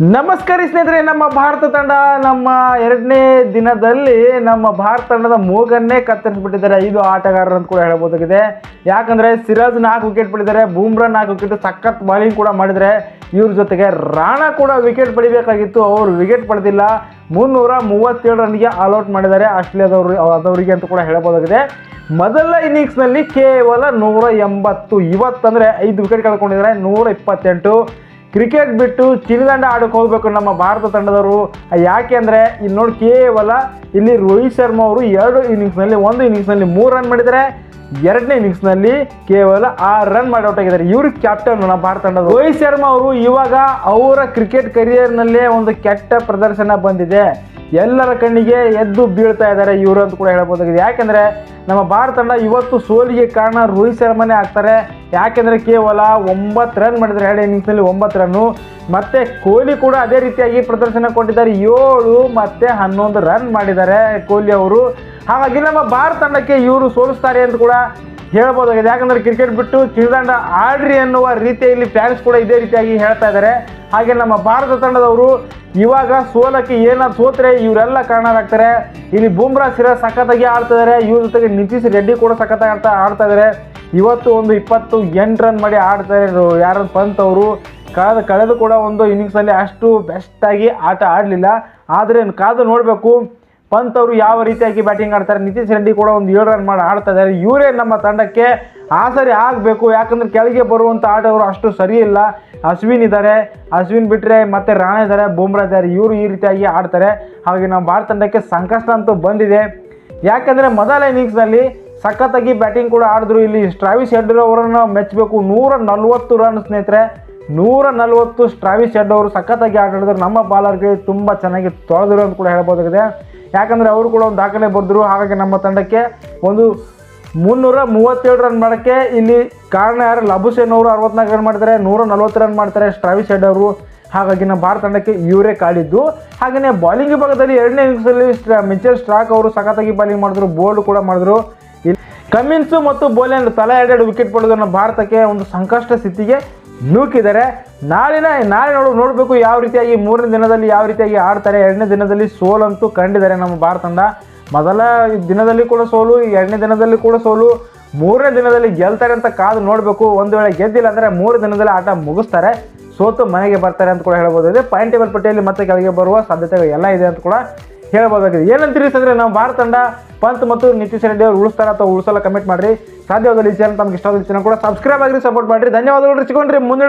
ನಮಸ್ಕಾರ ಸ್ನೇಹಿತರೆ, ನಮ್ಮ ಭಾರತ ತಂಡ ನಮ್ಮ ಎರಡನೇ ದಿನದಲ್ಲಿ ನಮ್ಮ ಭಾರತ ತಂಡದ ಮೂಗನ್ನೇ ಕತ್ತರಿಸಿಬಿಟ್ಟಿದ್ದಾರೆ. ಐದು ಆಟಗಾರರು ಅಂತ ಕೂಡ ಹೇಳ್ಬೋದಾಗಿದೆ ಯಾಕಂದ್ರೆ ಸಿರಾಜ್ ನಾಲ್ಕು ವಿಕೆಟ್ ಪಡೆದಿದ್ದಾರೆ, ಬೂಮ್ರಾ ನಾಲ್ಕು ವಿಕೆಟ್ ಸಖತ್ ಬಾಲಿಂಗ್ ಕೂಡ ಮಾಡಿದರೆ ಇವ್ರ ಜೊತೆಗೆ ರಾಣಾ ಕೂಡ ವಿಕೆಟ್ ಪಡಿಬೇಕಾಗಿತ್ತು. ಅವರು ವಿಕೆಟ್ ಪಡೆದಿಲ್ಲ. ಮುನ್ನೂರ ಮೂವತ್ತೇಳು ರನ್ಗೆ ಆಲ್ಔಟ್ ಮಾಡಿದ್ದಾರೆ. ಆಸ್ಟ್ರೇಲಿಯಾದವರು ಅದವರಿಗೆ ಅಂತ ಕೂಡ ಹೇಳ್ಬೋದಾಗಿದೆ ಮೊದಲ ಇನ್ನಿಂಗ್ಸ್ನಲ್ಲಿ ಕೇವಲ ನೂರ ಎಂಬತ್ತು, ಇವತ್ತಂದರೆ ಐದು ವಿಕೆಟ್ ಕಳ್ಕೊಂಡಿದ್ದಾರೆ. ನೂರ ಇಪ್ಪತ್ತೆಂಟು. ಕ್ರಿಕೆಟ್ ಬಿಟ್ಟು ಚಿನ್ನದಂಡ ಆಡಕ್ಕೆ ಹೋಗ್ಬೇಕು ನಮ್ಮ ಭಾರತ ತಂಡದವರು. ಯಾಕೆ ಅಂದರೆ ಇಲ್ಲಿ ನೋಡಿ ಕೇವಲ ಇಲ್ಲಿ ರೋಹಿತ್ ಶರ್ಮಾ ಅವರು ಎರಡು ಇನ್ನಿಂಗ್ಸ್ನಲ್ಲಿ, ಒಂದು ಇನ್ನಿಂಗ್ಸ್ನಲ್ಲಿ ಮೂರು ರನ್ ಮಾಡಿದರೆ ಎರಡನೇ ಇನ್ನಿಂಗ್ಸ್ನಲ್ಲಿ ಕೇವಲ ಆರು ರನ್ ಮಾಡಿ ಔಟ್ ಆಗಿದ್ದಾರೆ ಇವರು ಕ್ಯಾಪ್ಟನ್ ನಮ್ಮ ಭಾರತ ತಂಡದ ರೋಹಿತ್ ಶರ್ಮಾ ಅವರು ಇವಾಗ ಅವರ ಕ್ರಿಕೆಟ್ ಕರಿಯರ್ನಲ್ಲೇ ಒಂದು ಕೆಟ್ಟ ಪ್ರದರ್ಶನ ಬಂದಿದೆ. ಎಲ್ಲರ ಕಣ್ಣಿಗೆ ಎದ್ದು ಬೀಳ್ತಾ ಇದ್ದಾರೆ ಇವರು ಅಂತ ಕೂಡ ಹೇಳ್ಬೋದಾಗಿದೆ. ಯಾಕೆಂದರೆ ನಮ್ಮ ಭಾರತ ತಂಡ ಇವತ್ತು ಸೋಲಿಗೆ ಕಾರಣ ರೋಹಿತ್ ಶರ್ಮನೇ ಆಗ್ತಾರೆ. ಯಾಕೆಂದರೆ ಕೇವಲ ಒಂಬತ್ತು ರನ್ ಮಾಡಿದರೆ ಎರಡು ಇನ್ನಿಂಗ್ಸ್ನಲ್ಲಿ ಒಂಬತ್ತು ರನ್ನು. ಮತ್ತು ಕೊಹ್ಲಿ ಕೂಡ ಅದೇ ರೀತಿಯಾಗಿ ಪ್ರದರ್ಶನ ಕೊಟ್ಟಿದ್ದಾರೆ. ಏಳು ಮತ್ತು ಹನ್ನೊಂದು ರನ್ ಮಾಡಿದ್ದಾರೆ ಕೊಹ್ಲಿ ಅವರು. ಹಾಗಾಗಿ ನಮ್ಮ ಭಾರತ ತಂಡಕ್ಕೆ ಇವರು ಸೋಲಿಸ್ತಾರೆ ಅಂತ ಕೂಡ ಹೇಳ್ಬೋದಾಗಿದೆ. ಯಾಕಂದರೆ ಕ್ರಿಕೆಟ್ ಬಿಟ್ಟು ಚಿನ್ನದಂಡ ಆಡ್ರಿ ಅನ್ನುವ ರೀತಿಯಲ್ಲಿ ಫ್ಯಾನ್ಸ್ ಕೂಡ ಇದೇ ರೀತಿಯಾಗಿ ಹೇಳ್ತಾ ಇದ್ದಾರೆ. ಹಾಗೆ ನಮ್ಮ ಭಾರತ ತಂಡದವರು ಇವಾಗ ಸೋಲಕ್ಕೆ ಏನಾದ್ರು ಸೋತ್ರೆ ಇವರೆಲ್ಲ ಕಾರಣರಾಗ್ತಾರೆ. ಇಲ್ಲಿ ಬೂಮ್ರಾ ಸಿರಾ ಸಖತ್ತಾಗಿ ಆಡ್ತಿದ್ದಾರೆ ಇವ್ರ ಜೊತೆಗೆ ನಿತೀಶ್ ರೆಡ್ಡಿ ಕೂಡ ಸಖತ್ತಾಗಿ ಆಡ್ತಾ ಆಡ್ತಾ ಇದ್ದಾರೆ ಇವತ್ತು ಒಂದು ಇಪ್ಪತ್ತು ಎಂಟು ರನ್ ಮಾಡಿ ಆಡ್ತಾರೆ ಯಾರು ಪಂತ್ ಅವರು? ಕಳೆದ ಕಳೆದು ಕೂಡ ಒಂದು ಇನ್ನಿಂಗ್ಸಲ್ಲಿ ಅಷ್ಟು ಬೆಸ್ಟಾಗಿ ಆಟ ಆಡಲಿಲ್ಲ. ಆದರೆ ಕಾದು ನೋಡಬೇಕು. ಪಂತ್ ಅವರು ಯಾವ ರೀತಿಯಾಗಿ ಬ್ಯಾಟಿಂಗ್ ಆಡ್ತಾರೆ, ನಿತೀಶ್ ರೆಡ್ಡಿ ಕೂಡ ಒಂದು ಏಳು ರನ್ ಮಾಡಿ ಆಡ್ತಾ ಇದ್ದಾರೆ. ಇವರೇ ನಮ್ಮ ತಂಡಕ್ಕೆ ಆಸರಿ ಆಗಬೇಕು. ಯಾಕಂದ್ರೆ ಕೆಳಗೆ ಬರುವಂಥ ಆಟವರು ಅಷ್ಟು ಸರಿ ಇಲ್ಲ. ಅಶ್ವಿನ್ ಇದ್ದಾರೆ. ಅಶ್ವಿನ್ ಬಿಟ್ಟರೆ ಮತ್ತೆ ರಾಣೆ ಇದ್ದಾರೆ, ಬುಮ್ರಾ ಇದ್ದಾರೆ. ಇವರು ಈ ರೀತಿಯಾಗಿ ಆಡ್ತಾರೆ. ಹಾಗೆ ನಮ್ಮ ಭಾರತ ತಂಡಕ್ಕೆ ಸಂಕಷ್ಟ ಅಂತೂ ಬಂದಿದೆ. ಯಾಕಂದರೆ ಮೊದಲ ಇನ್ನಿಂಗ್ಸ್ನಲ್ಲಿ ಸಖತ್ತಾಗಿ ಬ್ಯಾಟಿಂಗ್ ಕೂಡ ಆಡಿದ್ರು. ಇಲ್ಲಿ ಸ್ಟ್ರಾವಿಸ್ ಹೆಡ್ಡರ್ ಅವರನ್ನು ಮೆಚ್ಚಬೇಕು ನೂರ ನಲ್ವತ್ತು ರನ್ ಸ್ನೇಹಿತರೆ. ನೂರ ನಲ್ವತ್ತು ಸ್ಟ್ರಾವಿಸ್ ಹೆಡ್ ಅವರು ಸಖತ್ತಾಗಿ ಆಟ ಆಡಿದ್ರು. ನಮ್ಮ ಬಾಲರ್ಗೆ ತುಂಬ ಚೆನ್ನಾಗಿ ತೊಳೆದ್ರು ಅಂತ ಕೂಡ ಹೇಳ್ಬೋದಾಗಿದೆ. ಯಾಕಂದರೆ ಅವರು ಕೂಡ ಒಂದು ದಾಖಲೆ ಬರೆದ್ರು. ಹಾಗಾಗಿ ನಮ್ಮ ತಂಡಕ್ಕೆ ಒಂದು ಮುನ್ನೂರ ಮೂವತ್ತೇಳು ರನ್ ಮಾಡೋಕ್ಕೆ ಇಲ್ಲಿ ಕಾರಣ ಯಾರು? ಲಭುಸೇನ್ ಅವರು ಅರವತ್ನಾಲ್ಕು ರನ್ ಮಾಡ್ತಾರೆ ನೂರ ನಲ್ವತ್ತು ರನ್ ಮಾಡ್ತಾರೆ ಸ್ಟ್ರಾವಿಸ್ ಹೆಡ್ ಅವರು. ಹಾಗಾಗಿ ನಮ್ಮ ಭಾರತ ತಂಡಕ್ಕೆ ಇವರೇ ಕಾಡಿದ್ದು ಹಾಗೆಯೇ ಬಾಲಿಂಗ್ ವಿಭಾಗದಲ್ಲಿ ಎರಡನೇ ಇನ್ನಿಂಗ್ಸಲ್ಲಿ ಸ್ಟ್ರಾ ಮಿಚೆಲ್ ಸ್ಟ್ರಾಕ್ ಅವರು ಸಖತ್ತಾಗಿ ಬಾಲಿಂಗ್ ಮಾಡಿದ್ರು. ಬೋಲ್ಡ್ ಕೂಡ ಮಾಡಿದ್ರು. ಕಮಿನ್ಸು ಮತ್ತು ಬೋಲೆಂಡ್ ತಲೆ ಎರಡೆರಡು ವಿಕೆಟ್ ಪಡೆದು ನಮ್ಮ ಭಾರತಕ್ಕೆ ಒಂದು ಸಂಕಷ್ಟ ಸ್ಥಿತಿಗೆ ನೂಕಿದ್ದಾರೆ ನಾಳಿನ ನಾಳೆ ನೋಡು, ನೋಡಬೇಕು ಯಾವ ರೀತಿಯಾಗಿ ಮೂರನೇ ದಿನದಲ್ಲಿ ಯಾವ ರೀತಿಯಾಗಿ ಆಡ್ತಾರೆ, ಎರಡನೇ ದಿನದಲ್ಲಿ ಸೋಲಂತೂ ಕಂಡಿದ್ದಾರೆ ನಮ್ಮ ಭಾರತ ತಂಡ. ಮೊದಲ ದಿನದಲ್ಲಿ ಕೂಡ ಸೋಲು, ಎರಡನೇ ದಿನದಲ್ಲಿ ಕೂಡ ಸೋಲು, ಮೂರನೇ ದಿನದಲ್ಲಿ ಗೆಲ್ತಾರೆ ಅಂತ ಕಾದು ನೋಡಬೇಕು. ಒಂದು ವೇಳೆ ಗೆದ್ದಿಲ್ಲ ಅಂದರೆ ಮೂರು ದಿನದಲ್ಲಿ ಆಟ ಮುಗಿಸ್ತಾರೆ. ಸೋತು ಮನೆಗೆ ಬರ್ತಾರೆ ಅಂತ ಕೂಡ ಹೇಳ್ಬೋದಾಗಿದೆ ಪಾಯಿಂಟ್ ಟೇಬಲ್ ಪಟ್ಟಿಯಲ್ಲಿ ಮತ್ತೆ ಕೆಳಗೆ ಬರುವ ಸಾಧ್ಯತೆಗಳು ಎಲ್ಲ ಇದೆ ಅಂತ ಕೂಡ ಹೇಳ್ಬೋದಾಗಿದೆ. ಏನಂತೀರಿ ಅಂದರೆ ನಾವು ಭಾರತ ತಂಡ, ಪಂತ್ ಮತ್ತು ನಿತೀಶ್ ರೆಡ್ಡಿ ಅವರು ಉಳಿಸ್ತಾರೆ ಅಥವಾ ಉಳಿಸಲ್ಲ ಕಮೆಂಟ್ ಮಾಡಿರಿ. ಸಾಧ್ಯವಾದಲ್ಲಿ ಈ ಚಾನಲ್ ತಮ್ಗೆ ಇಷ್ಟ ಚಾನಲ್ ಕೂಡ ಸಬ್ಸ್ಕ್ರೈಬ್ ಆಗಿರಿ ಸಪೋರ್ಟ್ ಮಾಡಿರಿ. ಧನ್ಯವಾದಗಳು ಇಟ್ಕೊಂಡ್ರಿ ಮುಂದೆ